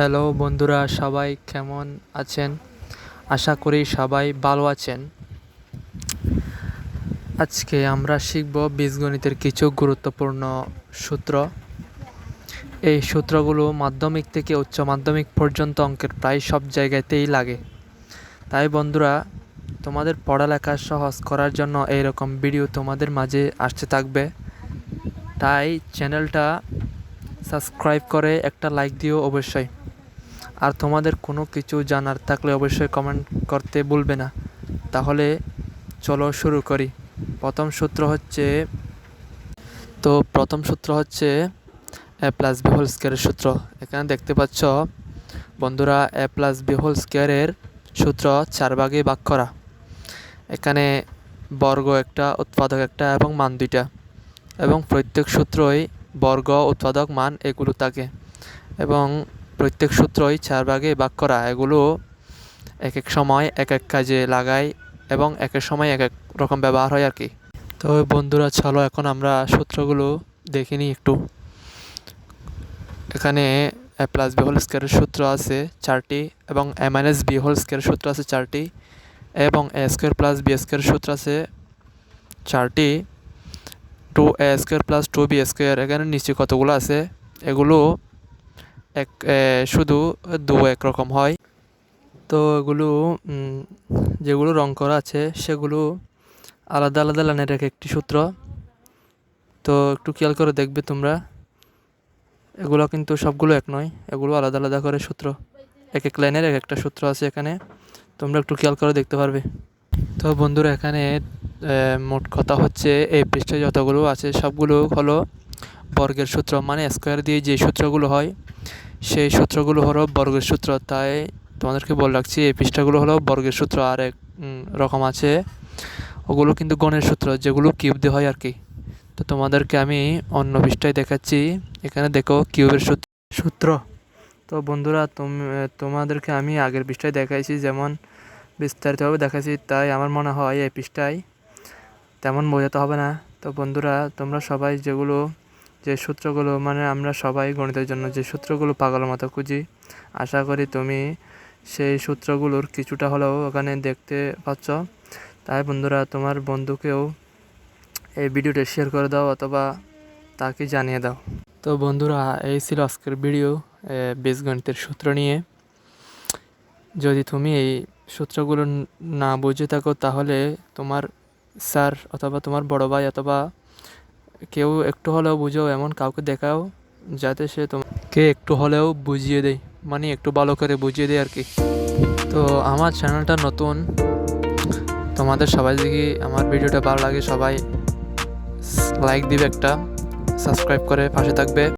Hello বন্ধুরা, সবাই কেমন আছেন? আশা করি সবাই ভালো আছেন। আজকে আমরা শিখব বীজগণিতের কিছু গুরুত্বপূর্ণ সূত্র। এই সূত্রগুলো মাধ্যমিক থেকে উচ্চ মাধ্যমিক পর্যন্ত অঙ্কের প্রায় সব জায়গাতেই লাগে। তাই বন্ধুরা, তোমাদের পড়ালেখা সহজ করার জন্য এইরকম ভিডিও তোমাদের মাঝে আসতে থাকবে। তাই চ্যানেলটা সাবস্ক্রাইব করে একটা লাইক দিও অবশ্যই। আর তোমাদের কোনো কিছু জানার থাকলে অবশ্যই কমেন্ট করতে ভুলবে না। তাহলে চলো শুরু করি। প্রথম সূত্র হচ্ছে, তো প্রথম সূত্র হচ্ছে এ প্লাস বি হোল স্কোয়ারের সূত্র। এখানে দেখতে পাচ্ছ, বন্ধুরা এ প্লাস বি হোল স্কোয়ারের সূত্র চার ভাগে ভাগ করা। এখানে বর্গ একটা, উৎপাদক একটা এবং মান দুইটা। এবং প্রত্যেক সূত্রই বর্গ, উৎপাদক, মান এগুলো থাকে। এবং প্রত্যেক সূত্রই চার ভাগে ভাগ করা। এগুলো এক এক সময় এক এক কাজে লাগাই এবং এক এক সময় এক এক রকম ব্যবহার হয় আর কি তো বন্ধুরা, চলো এখন আমরা সূত্রগুলো দেখে নিই একটু। এখানে এ প্লাস বি হোল স্কোয়ারের সূত্র আছে চারটি এবং এ মাইনাস বি হোল স্কোয়ারের সূত্র আছে চারটি এবং এ স্কোয়ার প্লাস বি স্কোয়ারের সূত্র আছে চারটি। Two A square plus two B square এখানে নিচে কতগুলো আছে? এগুলো এক শুধু দু এক রকম হয়। তো এগুলো যেগুলো রং করা আছে, সেগুলো আলাদা আলাদা লাইনের এক একটি সূত্র। তো একটু খেয়াল করে দেখবে তোমরা, এগুলো কিন্তু সবগুলো এক নয়, এগুলো আলাদা আলাদা করে সূত্র। এক এক লাইনের এক একটা সূত্র আছে এখানে, তোমরা একটু খেয়াল করে দেখতে পারবে। তো বন্ধুরা, এখানে মোট কথা হচ্ছে, এই পৃষ্ঠায় যতগুলো আছে, সবগুলো হলো বর্গের সূত্র মানে স্কোয়ার দিয়ে যে সূত্রগুলো হয় সেই সূত্রগুলো হলো বর্গের সূত্র, তাই তোমাদেরকে বলে রাখছি, এই পৃষ্ঠাগুলো হলো বর্গের সূত্র আর এক রকম আছে। ওগুলো কিন্তু গণের সূত্র, যেগুলো কিউব দিয়ে হয় আর কি। তো তোমাদেরকে আমি অন্য পৃষ্ঠায় দেখাচ্ছি। এখানে দেখো কিউবের সূত্র। সূত্র। তো বন্ধুরা, তুমি, তোমাদেরকে আমি আগের পৃষ্ঠায় দেখাইছি, যেমন বিস্তারিতভাবে দেখাইছি, তাই আমার মনে হয় এই পৃষ্ঠায় তেমন বোঝাতে হবে না। তো বন্ধুরা, তোমরা সবাই যেগুলো যে সূত্রগুলো মানে আমরা সবাই গণিতের জন্য যে সূত্রগুলো পাগলের মতো খুঁজি, আশা করি তুমি সেই সূত্রগুলোর কিছুটা হলেও ওখানে দেখতে পাচ্ছ। তাই বন্ধুরা, তোমার বন্ধুকেও এই ভিডিওটা শেয়ার করে দাও অথবা তাকে জানিয়ে দাও। তো বন্ধুরা, এই ছিল আজকের ভিডিও বীজগণিতের সূত্র নিয়ে। যদি তুমি এই সূত্রগুলো না বুঝে থাকো, তাহলে তোমার স্যার অথবা তোমার বড় ভাই অথবা কেউ একটু হলেও বুঝো এমন কাউকে দেখাও যাতে সে তোমাকে একটু হলেও বুঝিয়ে দেয়। মানে একটু ভালো করে বুঝিয়ে দেয় আর কি। তো আমার চ্যানেলটা নতুন। তোমাদের সবাই দেখি আমার ভিডিওটা ভালো লাগে, সবাই লাইক দিবে একটা সাবস্ক্রাইব করে পাশে থাকবে।